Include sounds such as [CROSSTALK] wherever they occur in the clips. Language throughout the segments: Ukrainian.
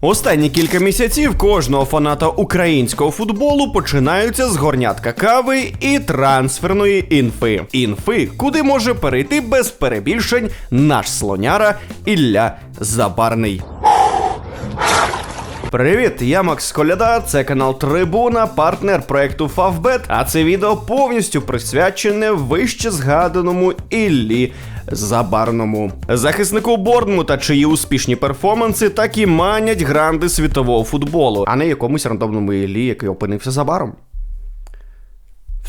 Останні кілька місяців кожного фаната українського футболу починаються з горнятка кави і трансферної інфи. Інфи, куди може перейти без перебільшень наш слоняра Ілля Забарний. Привіт, я Макс Коляда, це канал Трибуна, партнер проекту Фавбет. А це відео повністю присвячене вище згаданому Іллі Забарному. Захиснику Борнмута, чиї успішні перформанси так і манять гранди світового футболу, а не якомусь рандомному елі, який опинився за баром.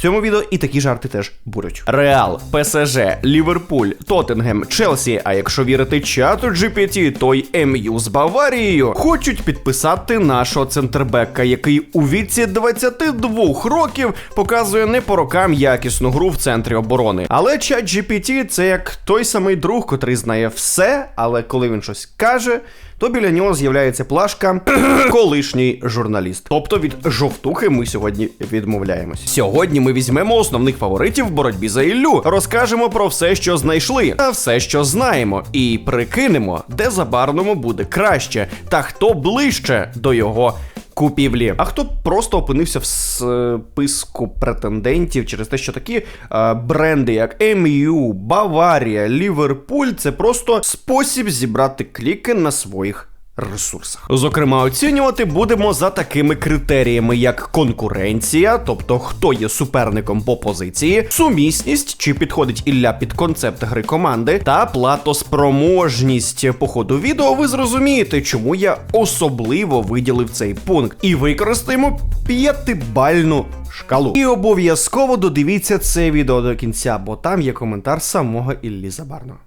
Цьому відео і такі жарти теж будуть. Реал, ПСЖ, Ліверпуль, Тоттенгем, Челсі. А якщо вірити чату GPT, то й МЮ з Баварією хочуть підписати нашого центрбека, який у віці 22 років показує не по рокам якісну гру в центрі оборони. Але чат GPT це як той самий друг, котрий знає все, але коли він щось каже. То біля нього з'являється плашка [CLEARS THROAT] колишній журналіст. Тобто від жовтухи ми сьогодні відмовляємось. Сьогодні ми візьмемо основних фаворитів в боротьбі за Іллю, розкажемо про все, що знайшли, та все, що знаємо, і прикинемо, де забарному буде краще, та хто ближче до його. Купівлі, а хто просто опинився в списку претендентів через те, що такі е, бренди, як МЮ, Баварія, Ліверпуль, це просто спосіб зібрати кліки на своїх ресурсах. Зокрема, оцінювати будемо за такими критеріями, як конкуренція, тобто хто є суперником по позиції, сумісність, чи підходить Ілля під концепт гри команди, та платоспроможність. По ходу відео ви зрозумієте, чому я особливо виділив цей пункт, і використаємо п'ятибальну шкалу. І обов'язково додивіться це відео до кінця, бо там є коментар самого Іллі Забарного.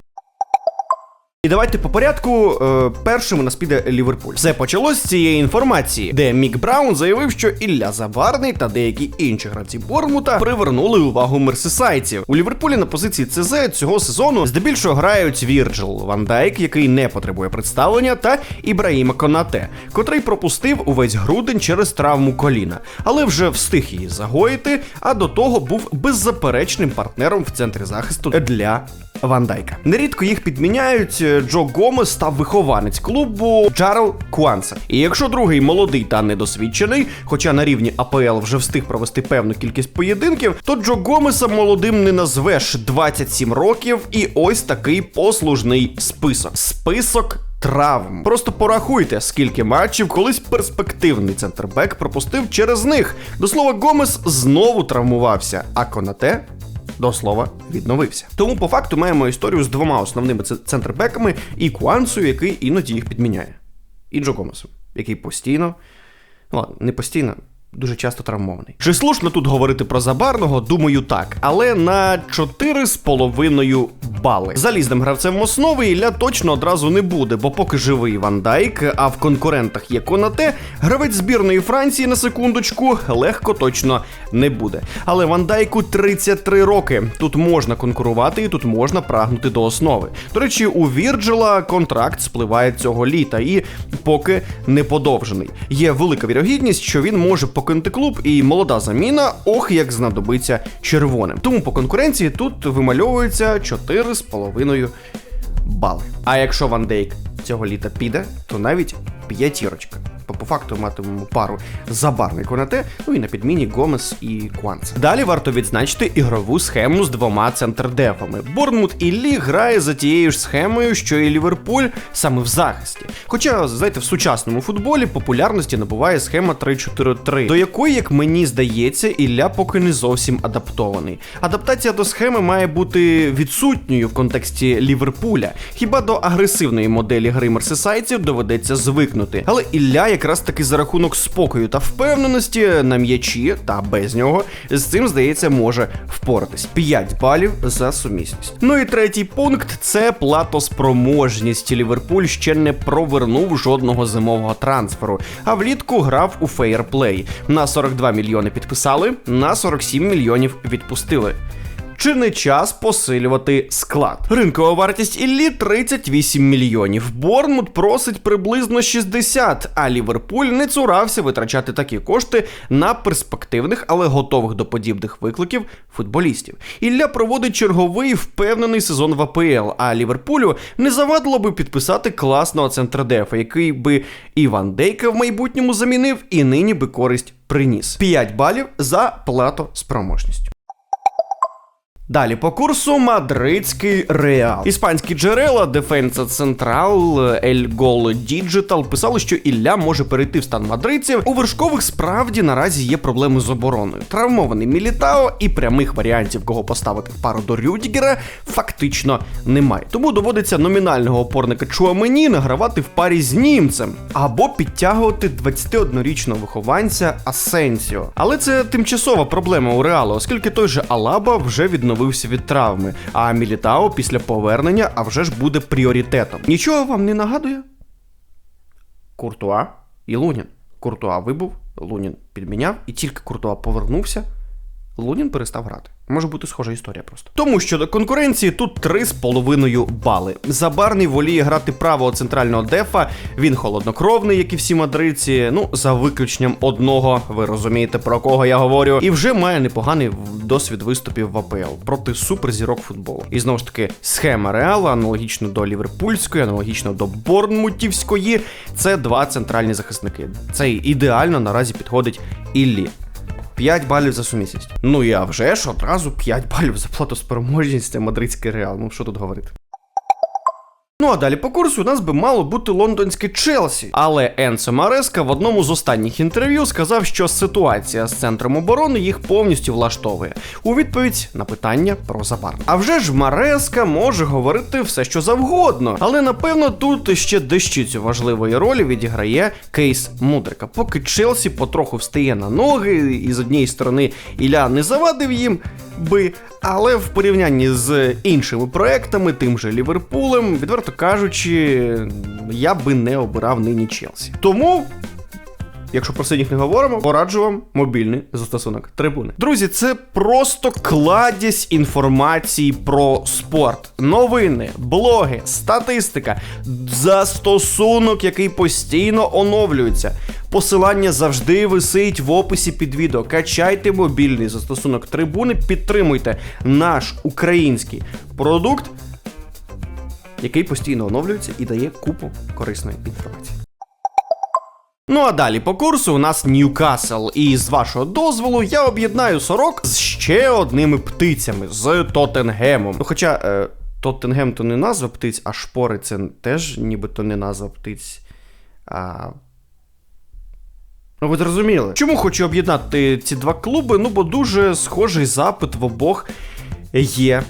І давайте по порядку. Е, першим у нас піде Ліверпуль. Все почалось з цієї інформації, де Мік Браун заявив, що Ілля Заварний та деякі інші гравці Бормута привернули увагу мерсисайців. У Ліверпулі на позиції ЦЗ цього сезону здебільшого грають Вірджил Ван Дайк, який не потребує представлення, та Ібраїма Конате, котрий пропустив увесь грудень через травму коліна, але вже встиг її загоїти. А до того був беззаперечним партнером в центрі захисту для Ван Дайка. Нерідко їх підміняють. Джо Гомес став вихованець клубу Джарел Куанса. І якщо другий молодий та недосвідчений, хоча на рівні АПЛ вже встиг провести певну кількість поєдинків, то Джо Гомеса молодим не назвеш 27 років, і ось такий послужний список. Список. Травм. Просто порахуйте, скільки матчів колись перспективний центрбек пропустив через них. До слова, Гомес знову травмувався, а Конате до слова, відновився. Тому по факту маємо історію з двома основними центрбеками і Куансою, який іноді їх підміняє. І Джо Гомесом, який постійно, ну ладно, не постійно, дуже часто травмований. Чи слушно тут говорити про забарного? Думаю, так, але на 4,5 бали. Залізним гравцем основи Ілля точно одразу не буде, бо поки живий Ван Дайк, а в конкурентах є Конате, гравець збірної Франції на секундочку легко точно не буде. Але Ван Дайку 33 роки. Тут можна конкурувати і тут можна прагнути до основи. До речі, у Вірджила контракт спливає цього літа і поки не подовжений. Є велика вірогідність, що він може покинути клуб, і молода заміна, ох, як знадобиться червоним. Тому по конкуренції тут вимальовується 4,5 бали. А якщо Ван Дейк цього літа піде, то навіть п'ятірочка. По факту матимемо пару забарний Конате, ну і на підміні Гомес і Кванц. Далі варто відзначити ігрову схему з двома центрдефами. Борнмут і Лі грає за тією ж схемою, що і Ліверпуль саме в захисті. Хоча, знаєте, в сучасному футболі популярності набуває схема 3-4-3, до якої, як мені здається, Ілля поки не зовсім адаптований. Адаптація до схеми має бути відсутньою в контексті Ліверпуля. Хіба до агресивної моделі гри мерсисайців доведеться звикнути. Але Ілля якраз таки за рахунок спокою та впевненості на м'ячі та без нього з цим здається може впоратись. 5 балів за сумісність. Ну і третій пункт це платоспроможність. Ліверпуль ще не провернув жодного зимового трансферу, а влітку грав у фейерплей. На 42 мільйони підписали, на 47 мільйонів відпустили. Чи не час посилювати склад? Ринкова вартість Іллі 38 мільйонів. Бормут просить приблизно 60, а Ліверпуль не цурався витрачати такі кошти на перспективних, але готових до подібних викликів футболістів. Ілля проводить черговий впевнений сезон в АПЛ, а Ліверпулю не завадило би підписати класного центрдефа, який би Іван Дейка в майбутньому замінив і нині би користь приніс. 5 балів за платоспроможність. Далі по курсу мадридський реал. Іспанські джерела Defensa Central, El Gol Digital писали, що Ілля може перейти в стан мадридців. У вершкових справді наразі є проблеми з обороною. Травмований Мілітао і прямих варіантів, кого поставити в пару до Рюдігера, фактично немає. Тому доводиться номінального опорника Чуамені награвати в парі з німцем або підтягувати 21-річного вихованця Асенсіо. Але це тимчасова проблема у реалу, оскільки той же Алаба вже відновився від травми, а Мілітао після повернення а вже ж буде пріоритетом. Нічого вам не нагадує? Куртуа і Лунін. Куртуа вибув, Лунін підміняв, і тільки Куртуа повернувся, Лунін перестав грати. Може бути схожа історія просто. Тому що до конкуренції тут 3,5 бали. Забарний воліє грати правого центрального дефа. Він холоднокровний, як і всі мадридці. Ну, за виключенням одного, ви розумієте, про кого я говорю. І вже має непоганий досвід виступів в АПЛ проти суперзірок футболу. І знову ж таки, схема Реала, аналогічно до Ліверпульської, аналогічно до Борнмутівської. Це два центральні захисники. Це ідеально наразі підходить Іллі. 5 балів за сумісність. Ну і а вже ж одразу 5 балів за платоспроможність, це мадридський реал. Ну що тут говорити? Ну а далі по курсу у нас би мало бути лондонське Челсі. Але Енсо Мареска в одному з останніх інтерв'ю сказав, що ситуація з центром оборони їх повністю влаштовує. У відповідь на питання про Забар. А вже ж Мареска може говорити все, що завгодно. Але напевно тут ще дещицю важливої ролі відіграє кейс Мудрика. Поки Челсі потроху встає на ноги, і з однієї сторони Ілля не завадив їм би, але в порівнянні з іншими проектами, тим же Ліверпулем, відверто кажучи, я би не обирав нині Челсі. Тому. Якщо про синіх не говоримо, пораджу вам мобільний застосунок трибуни. Друзі, це просто кладязь інформації про спорт, новини, блоги, статистика, застосунок, який постійно оновлюється. Посилання завжди висить в описі під відео. Качайте мобільний застосунок трибуни, підтримуйте наш український продукт, який постійно оновлюється і дає купу корисної інформації. Ну а далі по курсу у нас Ньюкасл, і з вашого дозволу я об'єднаю сорок з ще одними птицями з Тоттенгемом. Ну, хоча е, Тоттенгем то не назва птиць, а шпори це теж нібито не назва птиць. А... Ну, ви зрозуміли. Чому хочу об'єднати ці два клуби? Ну, бо дуже схожий запит в обох є.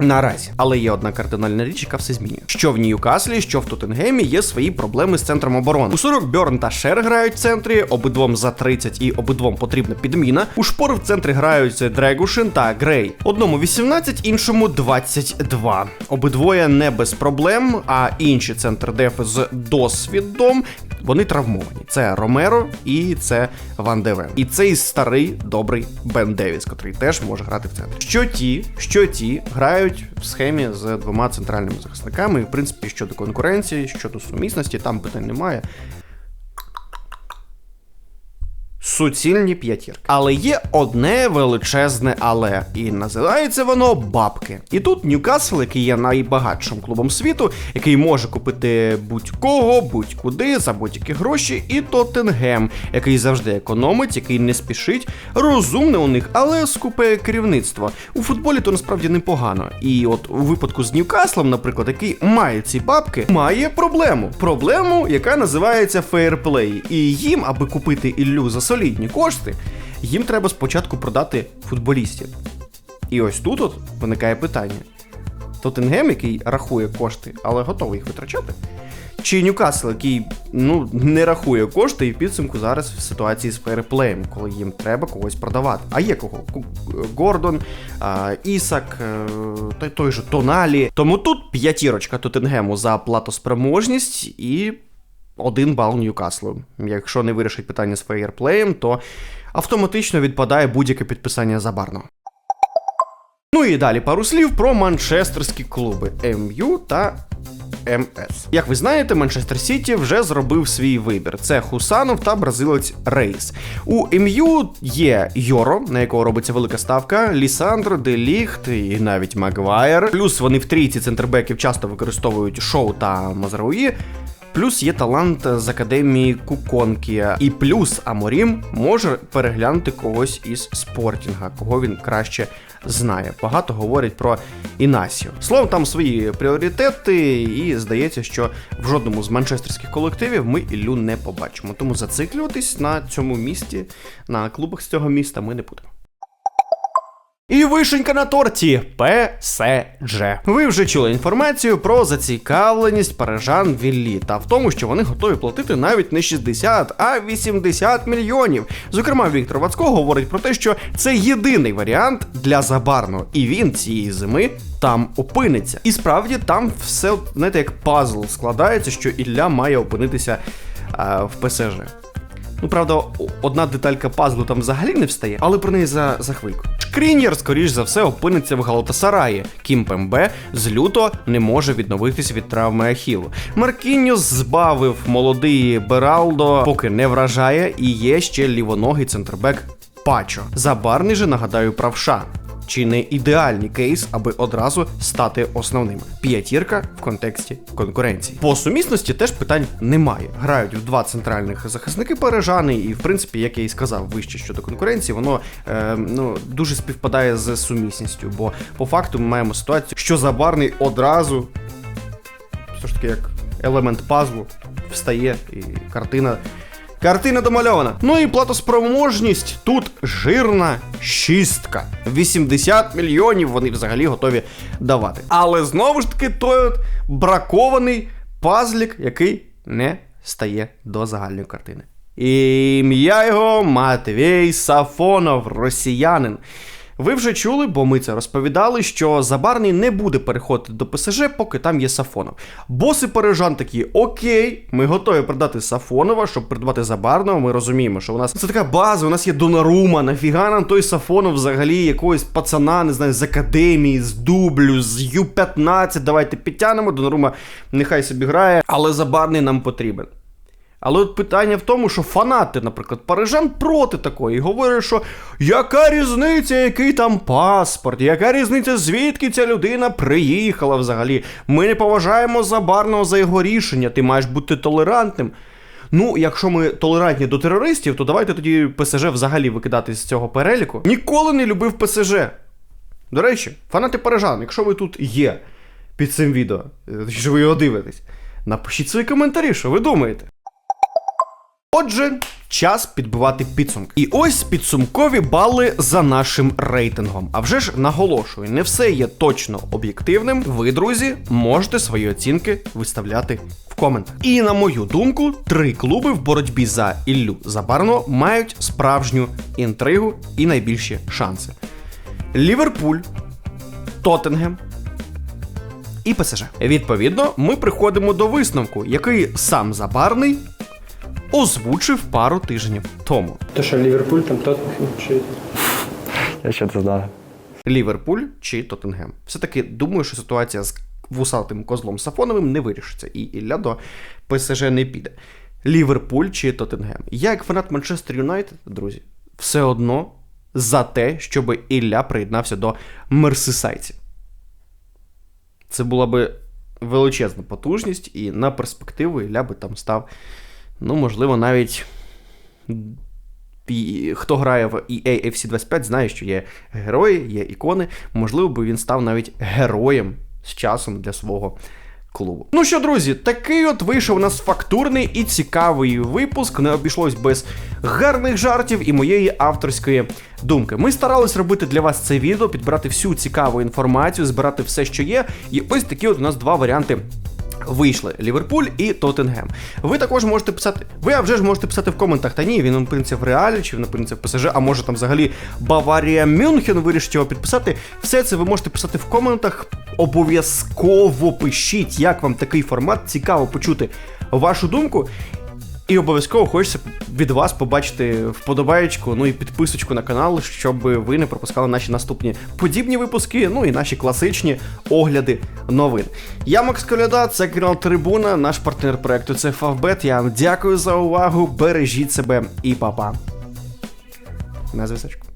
Наразі, але є одна кардинальна річ, яка все змінює. Що в Ньюкаслі, що в Тоттенгемі є свої проблеми з центром оборони. У 40 Бьорн та Шер грають в центрі, обидвом за 30 і обидвом потрібна підміна. У шпор в центрі грають Дрегушин та Грей. Одному 18, іншому 22. Обидвоє не без проблем, а інші центр дефи з досвідом. Вони травмовані. Це Ромеро і це Ван Девен. І цей старий добрий Бен Девіс, котрий теж може грати в центрі. Що ті, що ті грають в схемі з двома центральними захисниками. І, в принципі, щодо конкуренції, щодо сумісності, там питань немає. Суцільні п'ятірки. Але є одне величезне але, і називається воно бабки. І тут Ньюкасл, який є найбагатшим клубом світу, який може купити будь-кого, будь-куди за будь-які гроші, і Тоттенгем, який завжди економить, який не спішить, розумне у них, але скупе керівництво. У футболі то насправді непогано. І от у випадку з Ньюкаслом, наприклад, який має ці бабки, має проблему. Проблему, яка називається фейерплей. І їм, аби купити Іллю за солідні кошти, їм треба спочатку продати футболістів. І ось тут от виникає питання: Тоттенгем, який рахує кошти, але готовий їх витрачати. Чи Ньюкасл, який ну не рахує кошти, і в підсумку зараз в ситуації з фейерплеєм, коли їм треба когось продавати. А є кого? Гордон, Ісак, е, той же Тоналі. Тому тут п'ятірочка Тоттенгему за платоспроможність і один бал Ньюкаслу. Якщо не вирішить питання з фейерплеєм, то автоматично відпадає будь-яке підписання забарного. Ну і далі пару слів про манчестерські клуби МЮ та МС. Як ви знаєте, Манчестер Сіті вже зробив свій вибір: це Хусанов та бразилець Рейс. У МЮ є Йоро, на якого робиться велика ставка, Лісандро, Деліхт і навіть Магуайр. Плюс вони в трійці центрбеків часто використовують Шоу та Мазрауї. Плюс є талант з академії Куконкі. І плюс Аморім може переглянути когось із спортінга, кого він краще знає. Багато говорять про Інасіо. Словом, там свої пріоритети, і здається, що в жодному з манчестерських колективів ми Іллю не побачимо. Тому зациклюватись на цьому місті, на клубах з цього міста ми не будемо. І вишенька на торті ПСЖ. Ви вже чули інформацію про зацікавленість парижан Віллі та в тому, що вони готові платити навіть не 60, а 80 мільйонів. Зокрема, Віктор Вацко говорить про те, що це єдиний варіант для забарного, і він цієї зими там опиниться. І справді там все знаєте, як пазл складається, що Ілля має опинитися а, в ПСЖ. Ну, правда, одна деталька пазлу там взагалі не встає, але про неї за, за хвильку. Шкрінєр, скоріш за все, опиниться в Галатасараї. Кім Пембе з люто не може відновитись від травми Ахілу. Маркіньос збавив молодий Бералдо, поки не вражає, і є ще лівоногий центрбек Пачо. Забарний же, нагадаю, правша. Чи не ідеальний кейс, аби одразу стати основними? П'ятірка в контексті конкуренції. По сумісності теж питань немає. Грають в два центральних захисники парижани, і в принципі, як я і сказав, вище щодо конкуренції, воно е, ну дуже співпадає з сумісністю. Бо по факту ми маємо ситуацію, що забарний одразу все ж таки як елемент пазлу встає, і картина. Картина домальована. Ну і платоспроможність тут жирна шістка. 80 мільйонів вони взагалі готові давати. Але знову ж таки, той от бракований пазлік, який не стає до загальної картини. І ім'я його Матвій Сафонов, росіянин. Ви вже чули, бо ми це розповідали, що Забарний не буде переходити до ПСЖ, поки там є Сафонов. Боси парижан такі: окей, ми готові продати Сафонова, щоб придбати Забарного. Ми розуміємо, що у нас це така база, у нас є Донарума. Нафіга нам той Сафонов взагалі якогось пацана, не знаю, з академії, з дублю, з Ю-15. Давайте підтягнемо. Донарума нехай собі грає, але Забарний нам потрібен. Але от питання в тому, що фанати, наприклад, парижан проти такої і говорять, що яка різниця, який там паспорт, яка різниця, звідки ця людина приїхала взагалі. Ми не поважаємо забарного за його рішення, ти маєш бути толерантним. Ну, якщо ми толерантні до терористів, то давайте тоді ПСЖ взагалі викидати з цього переліку. Ніколи не любив ПСЖ. До речі, фанати парижан, якщо ви тут є під цим відео, що ви його дивитесь, напишіть свої коментарі, що ви думаєте. Отже, час підбивати підсумки. І ось підсумкові бали за нашим рейтингом. А вже ж наголошую, не все є точно об'єктивним. Ви, друзі, можете свої оцінки виставляти в коментах. І на мою думку, три клуби в боротьбі за Іллю Забарно мають справжню інтригу і найбільші шанси: Ліверпуль, Тоттенгем і ПСЖ. Відповідно, ми приходимо до висновку, який сам Забарний озвучив пару тижнів тому. То що Ліверпуль там Тоттенхем чи Я ще це знаю. Ліверпуль чи Тоттенгем. Все-таки думаю, що ситуація з вусатим козлом Сафоновим не вирішиться, і Ілля до ПСЖ не піде. Ліверпуль чи Тоттенгем. Я, як фанат Манчестер Юнайтед, друзі, все одно за те, щоб Ілля приєднався до мерсисайців. Це була би величезна потужність, і на перспективу Ілля би там став, ну, можливо, навіть. Хто грає в EA FC 25, знає, що є герої, є ікони. Можливо, би він став навіть героєм з часом для свого клубу. Ну що, друзі, такий от вийшов у нас фактурний і цікавий випуск. Не обійшлось без гарних жартів і моєї авторської думки. Ми старались робити для вас це відео, підбирати всю цікаву інформацію, збирати все, що є. І ось такі от у нас два варіанти вийшли Ліверпуль і Тоттенгем. Ви також можете писати. Ви вже ж можете писати в коментах. Та ні, він опиниться в реалі, чи він опиниться в ПСЖ, а може там взагалі Баварія Мюнхен вирішить його підписати. Все це ви можете писати в коментах. Обов'язково пишіть, як вам такий формат. Цікаво почути вашу думку. І обов'язково хочеться від вас побачити вподобаєчку, ну і підписочку на канал, щоб ви не пропускали наші наступні подібні випуски, ну і наші класичні огляди новин. Я Макс Коляда, це канал Трибуна, наш партнер проекту це Фавбет. Я вам дякую за увагу. Бережіть себе і па-па. На зв'язочку.